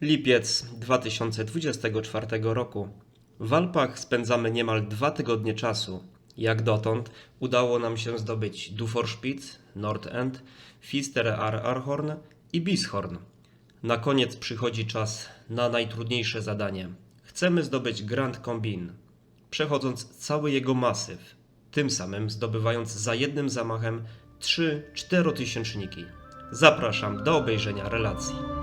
Lipiec 2024 roku. W Alpach spędzamy niemal dwa tygodnie czasu. Jak dotąd udało nam się zdobyć Duforspitz, Nordend, Fister Ar Arhorn i Bishorn. Na koniec przychodzi czas na najtrudniejsze zadanie. Chcemy zdobyć Grand Combin, przechodząc cały jego masyw, tym samym zdobywając za jednym zamachem trzy czterotysięczniki. Zapraszam do obejrzenia relacji.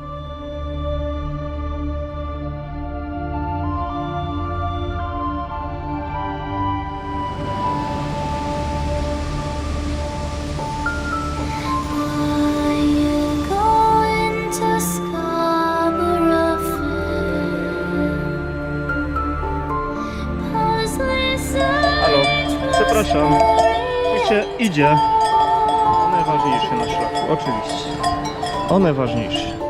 Wiecie, idzie. O najważniejsze na szlaku, oczywiście. O najważniejsze.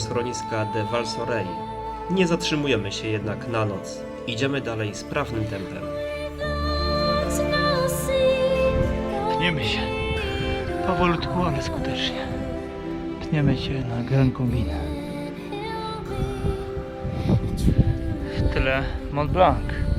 Schroniska de Valsorey. Nie zatrzymujemy się jednak na noc. Idziemy dalej sprawnym tempem. Tniemy się. Powolutku, ale skutecznie. Tniemy się na Grand Combin. W tyle Mont Blanc.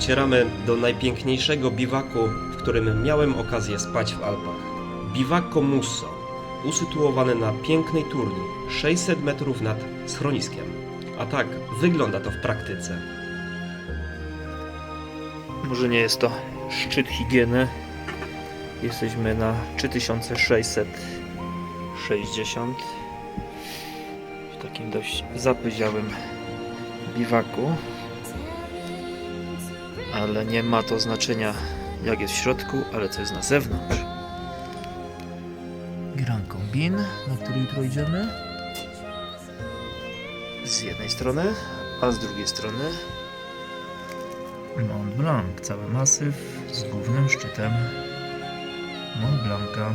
Docieramy do najpiękniejszego biwaku, w którym miałem okazję spać w Alpach. Biwako Musso, usytuowany na pięknej turni, 600 metrów nad schroniskiem. A tak wygląda to w praktyce. Może nie jest to szczyt higieny. Jesteśmy na 3660 w takim dość zapyziałym biwaku. Ale nie ma to znaczenia jak jest w środku, ale co jest na zewnątrz. Grand Combin, na który jutro idziemy. Z jednej strony, a z drugiej strony Mont Blanc, cały masyw z głównym szczytem Mont Blanca.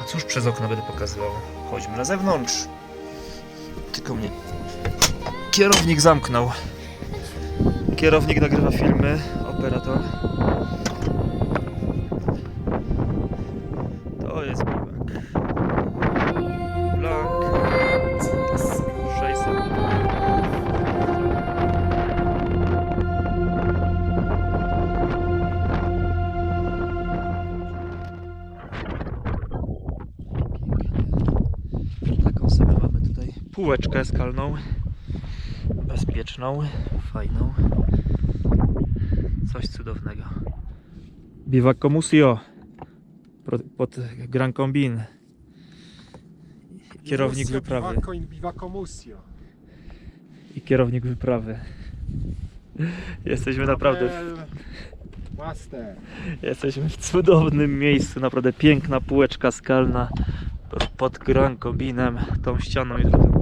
A cóż przez okno będę pokazywał? Chodźmy na zewnątrz. Tylko mnie kierownik zamknął. Kierownik nagrywa filmy, operator. To jest biwak. Blanc 600 metrów. Taką sobie mamy tutaj półeczkę skalną. Bezpieczną, fajną. Coś cudownego. Biwak Musio pod Gran Combin. Kierownik wyprawy. In. I kierownik wyprawy. Jesteśmy naprawdę w, Master. jesteśmy w cudownym miejscu. Naprawdę piękna półeczka skalna pod Gran Combinem, tą ścianą do góry.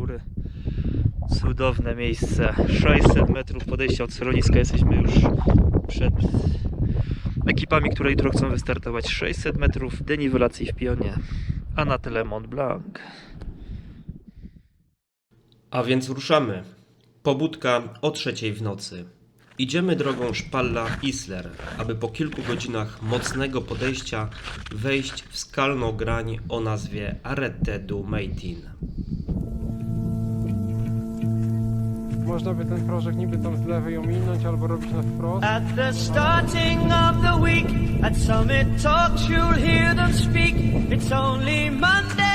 Cudowne miejsce. 600 metrów podejścia od schroniska. Jesteśmy już przed ekipami, które jutro chcą wystartować. 600 metrów deniwelacji w pionie, a na tyle Mont Blanc. A więc ruszamy. Pobudka o trzeciej w nocy. Idziemy drogą szpalla Isler, aby po kilku godzinach mocnego podejścia wejść w skalną grań o nazwie Arete du Meitin. Można by ten niby tam z lewej ominąć albo robić na wprost. At the starting of the week, at Summit Talks, you'll hear them speak. It's only Monday.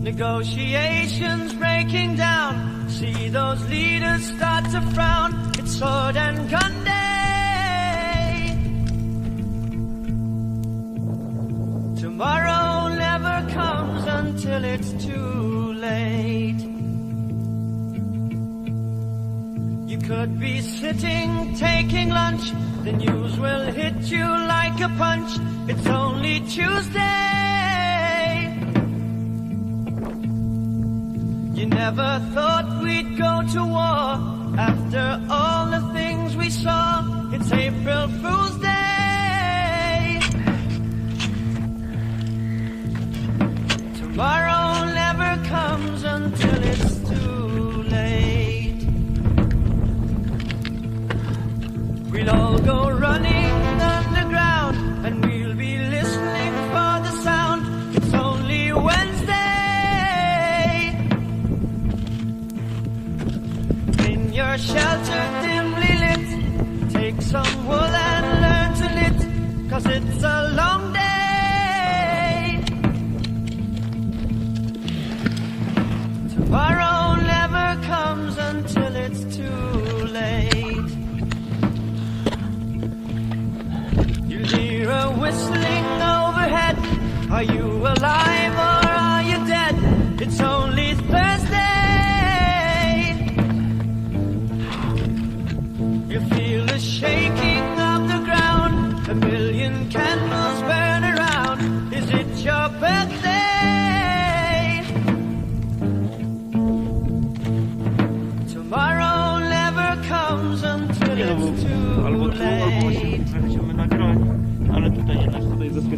Negotiations breaking down. See those leaders start to frown. It's sword and gun day. Until it's too late. You could be sitting taking lunch. The news will hit you like a punch. It's only Tuesday. You never thought we'd go to war after all the things we saw. It's April Fool's Day. Tomorrow never comes until it's too late. We'll all go Are you alive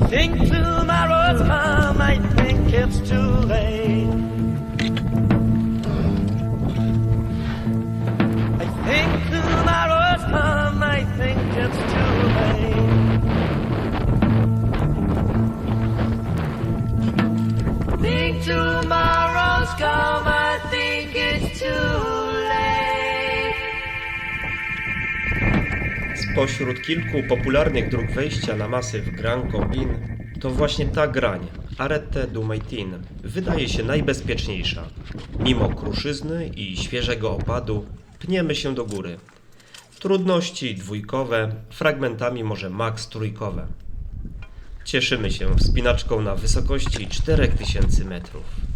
I think Spośród kilku popularnych dróg wejścia na masyw Grand Combin, to właśnie ta grań, Arete du Meitin, wydaje się najbezpieczniejsza. Mimo kruszyzny i świeżego opadu pniemy się do góry. Trudności dwójkowe, fragmentami może max trójkowe. Cieszymy się wspinaczką na wysokości 4000 metrów.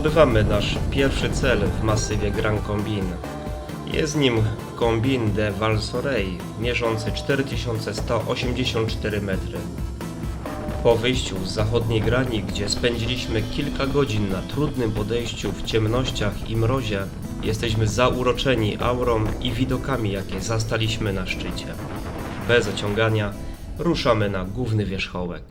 Zdobywamy nasz pierwszy cel w masywie Grand Combin. Jest nim Combin de Val-Sorey, mierzący 4184 metry. Po wyjściu z zachodniej grani, gdzie spędziliśmy kilka godzin na trudnym podejściu w ciemnościach i mrozie, jesteśmy zauroczeni aurą i widokami, jakie zastaliśmy na szczycie. Bez ociągania ruszamy na główny wierzchołek.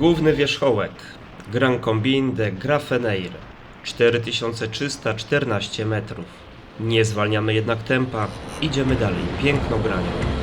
Główny wierzchołek Grand Combin de Grafeneir 4314 metrów. Nie zwalniamy jednak tempa, idziemy dalej piękną granią.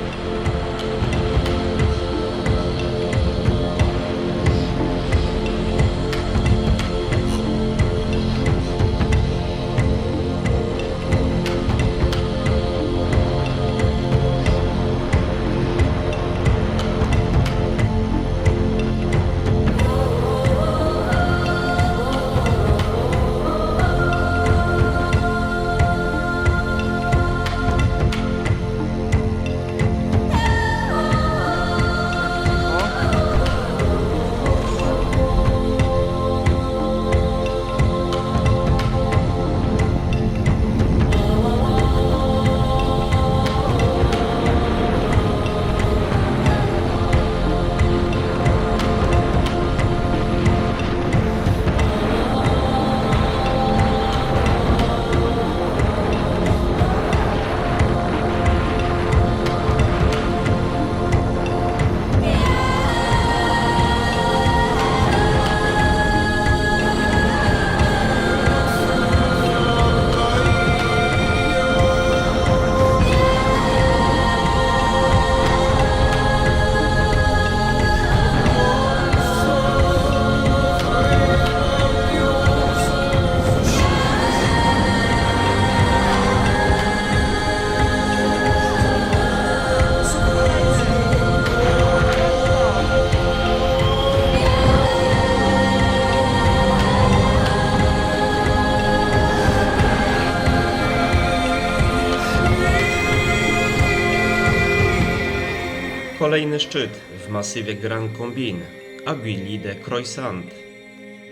Kolejny szczyt w masywie Grand Combin, Aguilly de Croissant.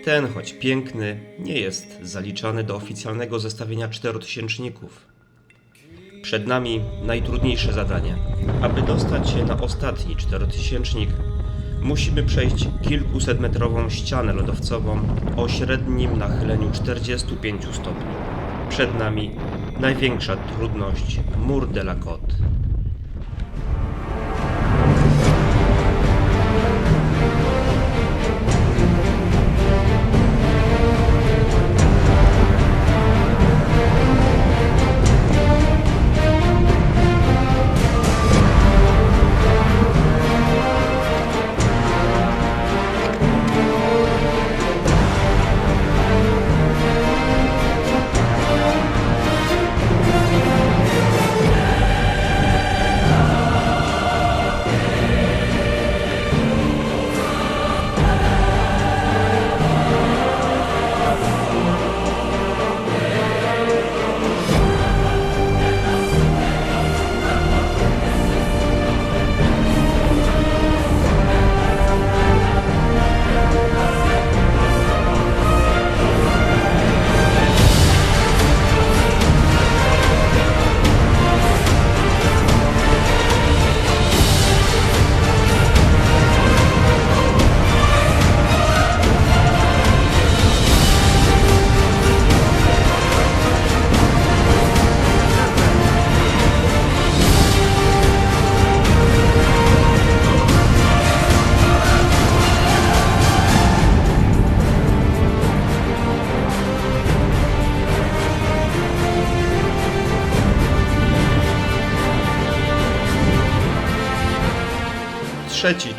Ten, choć piękny, nie jest zaliczany do oficjalnego zestawienia czterotysięczników. Przed nami najtrudniejsze zadanie. Aby dostać się na ostatni czterotysięcznik, musimy przejść kilkusetmetrową ścianę lodowcową o średnim nachyleniu 45 stopni. Przed nami największa trudność Mur de la Côte.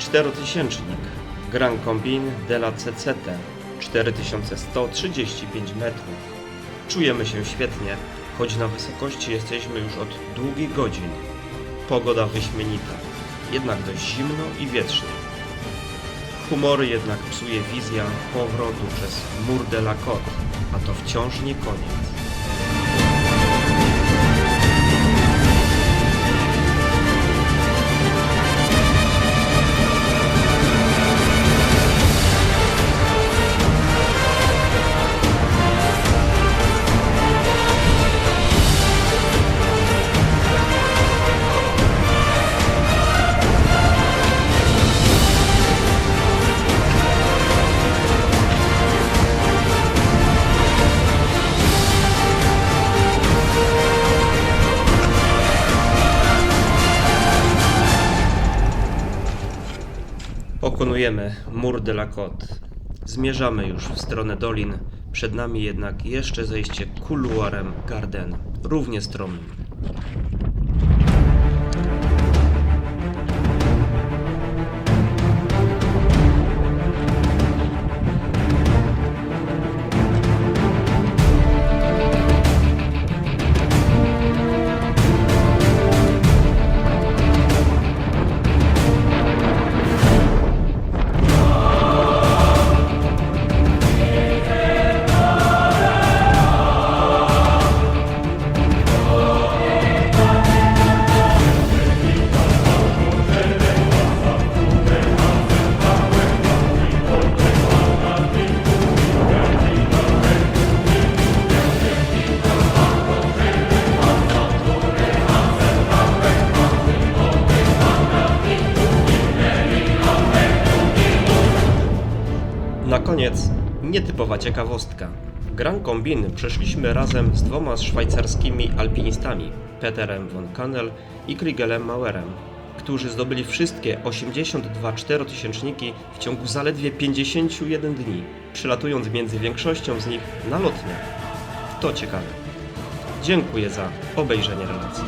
Czterotysięcznik Gran Combin della CCT 4135 metrów. Czujemy się świetnie, choć na wysokości jesteśmy już od długich godzin. Pogoda wyśmienita, jednak dość zimno i wietrznie. Humory jednak psuje wizja powrotu przez mur de la Côte, a to wciąż nie koniec. Pokonujemy mur de la Côte. Zmierzamy już w stronę dolin, przed nami jednak jeszcze zejście kuluarem Garden, równie stromym. Ciekawostka. Gran Combin przeszliśmy razem z dwoma szwajcarskimi alpinistami, Peterem von Kannel i Krigelem Mauerem, którzy zdobyli wszystkie 82 czterotysięczniki w ciągu zaledwie 51 dni, przylatując między większością z nich na lotniach. To ciekawe. Dziękuję za obejrzenie relacji.